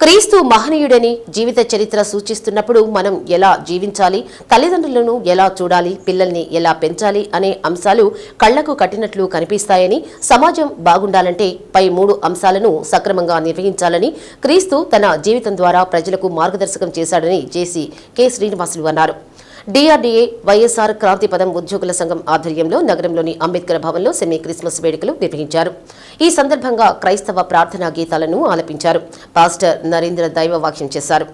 క్రీస్తు మహనీయుడని జీవిత చరిత్ర సూచిస్తున్నప్పుడు మనం ఎలా జీవించాలి? తల్లిదండ్రులను ఎలా చూడాలి? పిల్లల్ని ఎలా పెంచాలి? అనే అంశాలు కళ్ళకు కట్టినట్లు కనిపిస్తాయని సమాజం బాగుండాలంటే పై మూడు అంశాలను సక్రమంగా నిర్వహించాలని క్రీస్తు తన జీవితం ద్వారా ప్రజలకు మార్గదర్శకం చేశాడని జేసీ కె. శ్రీనివాసులు అన్నారు. డిఆర్డీఏ వైఎస్ఆర్ క్రాంతి పదం ఉద్యోగుల సంఘం ఆధ్వర్యంలో నగరంలోని అంబేద్కర్ భవన్లో సెమీ క్రిస్మస్ వేడుకలు నిర్వహించారు. ఈ సందర్భంగా క్రైస్తవ ప్రార్థనా గీతాలను ఆలపించారు. పాస్టర్ నరేంద్ర దైవవాక్యం చేశారు.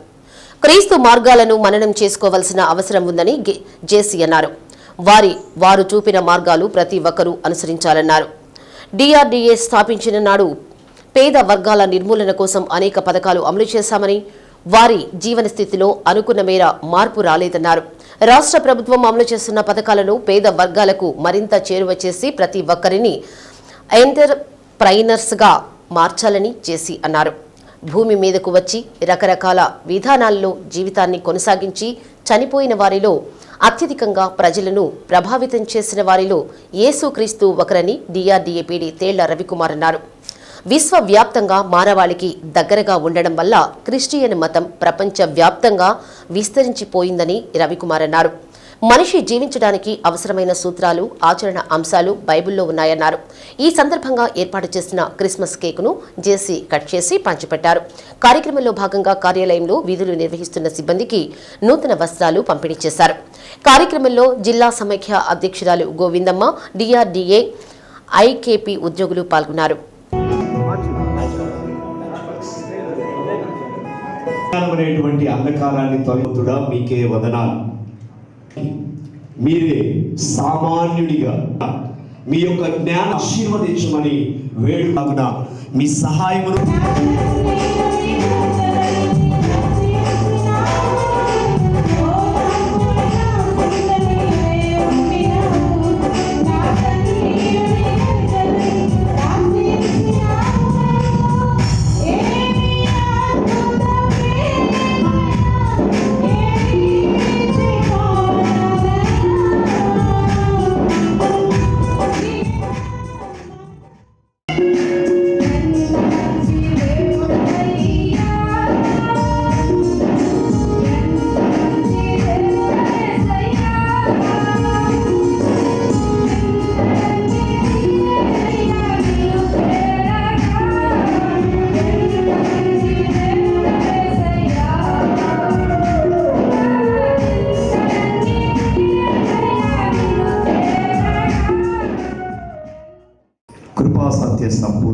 క్రీస్తు మార్గాలను మననం చేసుకోవాల్సిన అవసరం ఉందని జేసీ అన్నారు. వారి వారు చూపిన మార్గాలు ప్రతి ఒక్కరూ అనుసరించాలన్నారు. డిఆర్డీఏ స్థాపించిన నాడు పేద వర్గాల నిర్మూలన కోసం అనేక పథకాలు అమలు చేశామని వారి జీవన స్థితిలో అనుకున్న మేర మార్పు రాలేదన్నారు. రాష్ట్ర ప్రభుత్వం అమలు చేస్తున్న పథకాలను పేద వర్గాలకు మరింత చేరువ చేసి ప్రతి ఒక్కరిని ఎంటర్ప్రైనర్స్గా మార్చాలని చేసి అన్నారు. భూమి మీదకు వచ్చి రకరకాల విధానాల్లో జీవితాన్ని కొనసాగించి చనిపోయిన వారిలో అత్యధికంగా ప్రజలను ప్రభావితం చేసిన వారిలో యేసుక్రీస్తు ఒకరని డిఆర్డీఏపీడీ తేళ్ళ రవికుమార్ అన్నారు. విశ్వవ్యాప్తంగా మానవాళికి దగ్గరగా ఉండడం వల్ల క్రిస్టియన్ మతం ప్రపంచ వ్యాప్తంగా విస్తరించిపోయిందని రవికుమార్ అన్నారు. మనిషి జీవించడానికి అవసరమైన సూత్రాలు ఆచరణ అంశాలు బైబిల్లో ఉన్నాయన్నారు. ఈ సందర్భంగా ఏర్పాటు చేసిన క్రిస్మస్ కేకును జేసీ కట్ చేసి పంచిపెట్టారు. కార్యక్రమంలో భాగంగా కార్యాలయంలో విధులు నిర్వహిస్తున్న సిబ్బందికి నూతన వస్త్రాలు పంపిణీ చేశారు. కార్యక్రమంలో జిల్లా సమైఖ్య అధ్యక్షురాలు గోవిందమ్మ డిఆర్డీఏ ఐకేపీ ఉద్యోగులు పాల్గొన్నారు. అనేటువంటి అంధకారాన్ని తొలగుతుడా మీకే వదనాలు. మీరే సామాన్యుడిగా మీ యొక్క జ్ఞాన ఆశీర్వదించమని వేడుకాగున మీ సహాయమును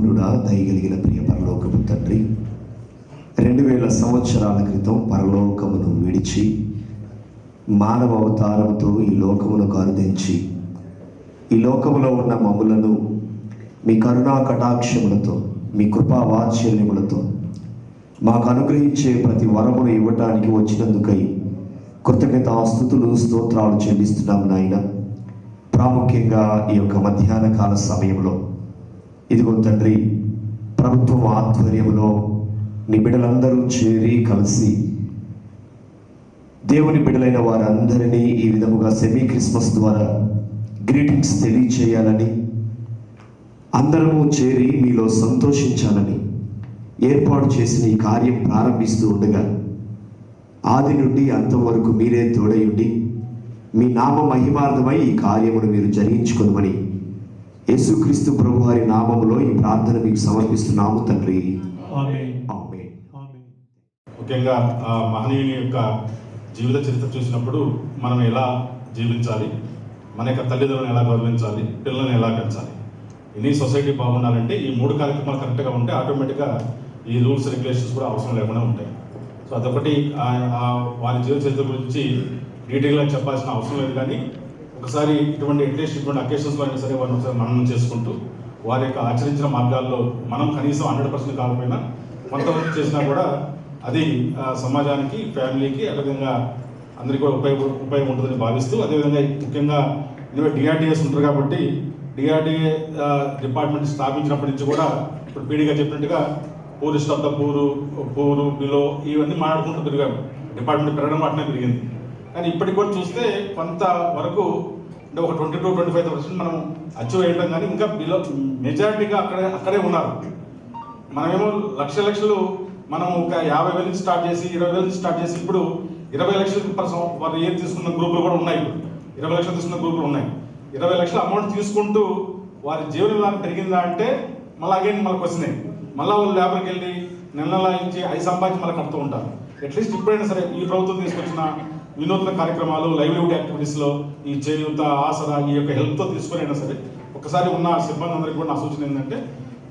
సత్య సంపూర్ణుడా దయగలిగిన ప్రియ పరలోకపు తండ్రి రెండు వేల సంవత్సరాల క్రితం పరలోకమును విడిచి మానవ అవతారంతో ఈ లోకమును కరుదించి ఈ లోకములో ఉన్న మమ్ములను మీ కరుణా కటాక్షములతో మీ కృపా వాత్సల్యములతో మాకు అనుగ్రహించే ప్రతి వరమును ఇవ్వటానికి వచ్చినందుకై కృతజ్ఞతాస్థుతులు స్తోత్రాలు చెల్లిస్తున్నాం నాయన. ప్రాముఖ్యంగా ఈ యొక్క మధ్యాహ్న కాల సమయంలో ఇదిగో తండ్రి ప్రభుత్వం ఆధ్వర్యంలో నీ బిడ్డలందరూ చేరి కలిసి దేవుని బిడ్డలైన వారందరినీ ఈ విధముగా సెమీ క్రిస్మస్ ద్వారా గ్రీటింగ్స్ తెలియచేయాలని అందరము చేరి మీలో సంతోషించాలని ఏర్పాటు చేసిన ఈ కార్యం ప్రారంభిస్తూ ఉండగా ఆది నుండి అంతం వరకు మీరే తోడయుండి మీ నామ మహిమార్థమై ఈ కార్యమును మీరు జరిగించుకోమని యేసుక్రీస్తు ప్రభు వారి నామములో ఈ ప్రార్థన మీకు సమర్పిస్తున్నాము తండ్రి ఆమేన్. ఆమేన్. ఆమేన్. ముఖ్యంగా ఆ మహనీయుని యొక్క జీవిత చరిత్ర చూసినప్పుడు మనం ఎలా జీవించాలి మన యొక్క తల్లిదండ్రులను ఎలా గౌరవించాలి పిల్లల్ని ఎలా పెంచాలి ఇన్ని సొసైటీ బాగుండాలంటే ఈ మూడు కార్యక్రమాలు కరెక్ట్గా ఉంటే ఆటోమేటిక్గా ఈ రూల్స్ రెగ్యులేషన్స్ కూడా అవసరం లేకుండా ఉంటాయి సో అదొకటి వారి జీవిత చరిత్ర గురించి డీటెయిల్గా చెప్పాల్సిన అవసరం లేదు కానీ ఒకసారి ఇటువంటి అట్లీస్ట్ ఇటువంటి అకేషన్స్లో అయినా సరే వారిని ఒకసారి మననం చేసుకుంటూ వారి యొక్క ఆచరించిన మార్గాల్లో మనం కనీసం హండ్రెడ్ పర్సెంట్ కాకపోయినా కొంతవరకు చేసినా కూడా అది సమాజానికి ఫ్యామిలీకి అదేవిధంగా అందరికీ కూడా ఉపయోగ ఉపయోగం ఉంటుందని భావిస్తూ అదేవిధంగా ముఖ్యంగా ఇదిగో డిఆర్డిఎస్ ఉంటారు కాబట్టి డిఆర్డిఏ డిపార్ట్మెంట్ స్థాపించినప్పటి నుంచి కూడా ఇప్పుడు పీడీగా చెప్పినట్టుగా poorest of the poor poor below ఇవన్నీ మాట్లాడుకుంటూ పెరిగాము. డిపార్ట్మెంట్ పెరగడం అట్నే పెరిగింది. కానీ ఇప్పటికి కూడా చూస్తే కొంత వరకు అంటే ఒక twenty to twenty five percent మనం అచీవ్ అయ్యడం కానీ ఇంకా బిలో మెజారిటీగా అక్కడే అక్కడే ఉన్నారు. మనమేమో లక్ష లక్షలు మనం ఒక యాభై వేల నుంచి స్టార్ట్ చేసి ఇరవై వేల నుంచి స్టార్ట్ చేసి ఇప్పుడు ఇరవై లక్షల పర్సన్ వారు ఏం తీసుకున్న గ్రూపులు కూడా ఉన్నాయి ఇరవై లక్షలు తీసుకున్న గ్రూపులు ఉన్నాయి. ఇరవై లక్షల అమౌంట్ తీసుకుంటూ వారి జీవన విధానం పెరిగిందా అంటే మళ్ళీ అగైన్ మళ్ళీ క్వశ్చన్ మళ్ళీ వాళ్ళు లేబర్కి వెళ్ళి నెల నెల ఇచ్చి ఐదు సంపాదించి మళ్ళీ కడుతూ ఉంటారు. అట్లీస్ట్ ఇప్పుడైనా సరే ఈ ప్రభుత్వం తీసుకొచ్చిన వినూత్న కార్యక్రమాలు లైవ్లీవుడ్ యాక్టివిటీస్లో ఈ చేయూత ఆసరా ఈ యొక్క హెల్ప్తో తీసుకునైనా సరే ఒకసారి ఉన్న సిబ్బంది అందరికీ కూడా నా సూచన ఏంటంటే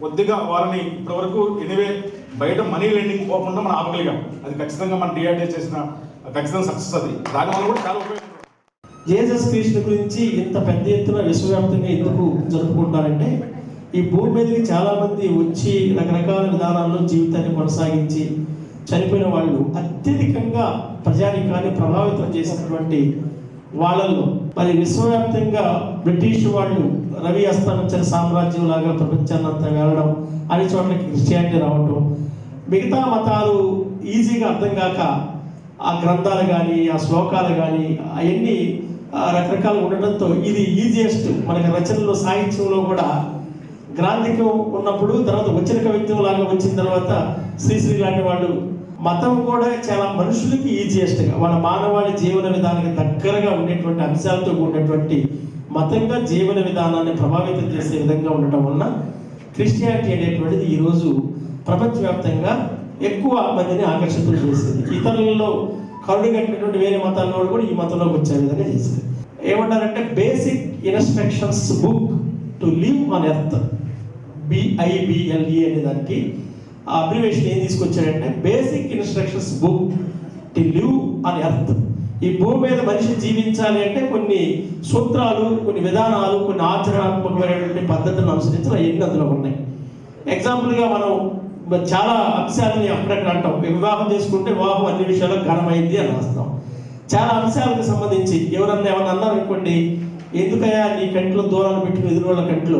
కొద్దిగా వారిని ఇప్పటివరకు ఎనీవే బయట మనీ లెండింగ్ పోకుండా మనం ఆపగలిగాం. అది ఖచ్చితంగా మన డిఆర్డీ చేసిన ఖచ్చితంగా సక్సెస్ అది. దానివల్ల కూడా చాలా ఉపయోగం. జేసస్ క్రీస్తు గురించి ఇంత పెద్ద ఎత్తున విశ్వవ్యాప్తంగా ఎందుకు జరుపుకుంటారంటే ఈ భూమి మీదకి చాలా మంది వచ్చి రకరకాల విధానాల్లో జీవితాన్ని కొనసాగించి చనిపోయిన వాళ్ళు అత్యధికంగా ప్రజానికాన్ని ప్రభావితం చేసినటువంటి వాళ్ళల్లో మరి విశ్వవ్యాప్తంగా బ్రిటిష్ వాళ్ళు రవి అస్తమించిన సామ్రాజ్యం లాగా ప్రపంచాన్ని వెళ్ళడం అన్ని చోట్లకి క్రిస్టియానిటీ రావటం మిగతా మతాలు ఈజీగా అర్థం కాక ఆ గ్రంథాలు కానీ ఆ శ్లోకాలు కానీ అవన్నీ రకరకాలు ఉండడంతో ఇది ఈజియెస్ట్ మనకి రచనలో సాహిత్యంలో కూడా గ్రాంధికం ఉన్నప్పుడు తర్వాత వచ్చిన కవిత్వం లాగా వచ్చిన తర్వాత శ్రీశ్రీ లాంటి వాళ్ళు మతం కూడా చాలా మనుషులకి ఈజియెస్ట్గా వాళ్ళ మానవాళి జీవన విధానానికి దగ్గరగా ఉండేటువంటి అంశాలతో కూడినటువంటి మతంగా జీవన విధానాన్ని ప్రభావితం చేసే విధంగా ఉండటం వలన క్రిస్టియానిటీ అనేటువంటిది ఈరోజు ప్రపంచవ్యాప్తంగా ఎక్కువ మందిని ఆకర్షితులు చేసింది. ఇతరులలో కరుడు కట్టినటువంటి వేరే మతాల్లో కూడా ఈ మతంలోకి వచ్చే విధంగా చేసింది. ఏమంటారంటే basic instructions book to live on earth B I B L E అనే దానికి ఆ అబ్రివేషన్ ఏం తీసుకొచ్చాడంటే basic instructions book to live on earth ఈ భూమి మీద మనిషి జీవించాలి అంటే కొన్ని సూత్రాలు కొన్ని విధానాలు కొన్ని ఆచరణాత్మకమైనటువంటి పద్ధతులను అనుసరించిన ఎన్ని అందులో ఉన్నాయి. ఎగ్జాంపుల్గా మనం చాలా అంశాలని అప్పుడక్కడ అంటాం. వివాహం చేసుకుంటే వివాహం అన్ని విషయాల్లో ఘనమైంది అని రాస్తాం. చాలా అంశాలకు సంబంధించి ఎవరన్నా ఏమన్నా అన్నారనుకోండి ఎందుకయ్యా నీ కంట్లో దూరాలు పెట్టుకుని ఎదురు వాళ్ళ కంట్లో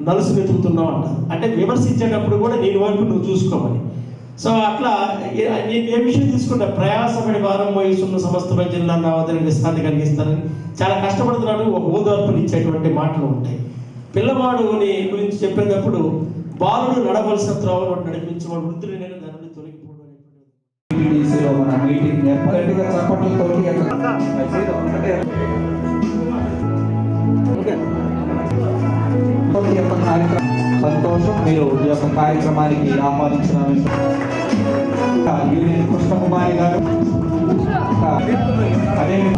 నలుసు వెతుకుతున్నావు అంటారు అంటే విమర్శించేటప్పుడు కూడా నేను వైపు నువ్వు చూసుకోమని. సో అట్లా ఏ- నేను ఏ విషయం తీసుకుంటా ప్రయాసపడి భారం వహిస్తున్న సమస్త ప్రజల్లో నా వద్ద విస్తాన్ని కలిగిస్తానని చాలా కష్టపడుతున్నాడు. ఒక ఓదార్పుని ఇచ్చేటువంటి మాటలు ఉంటాయి. పిల్లవాడుని గురించి చెప్పేటప్పుడు బాలుడు నడవలసిన త్రోవలో నడిపించేవాడు వృద్ధులు నేను దాని నుండి తొలగిపోవడం meeting Santosyong Mayor, di ako kahit sa manigil, ang manig sa namin sa... Ah, yun, gusto ko manigil. Ano yun?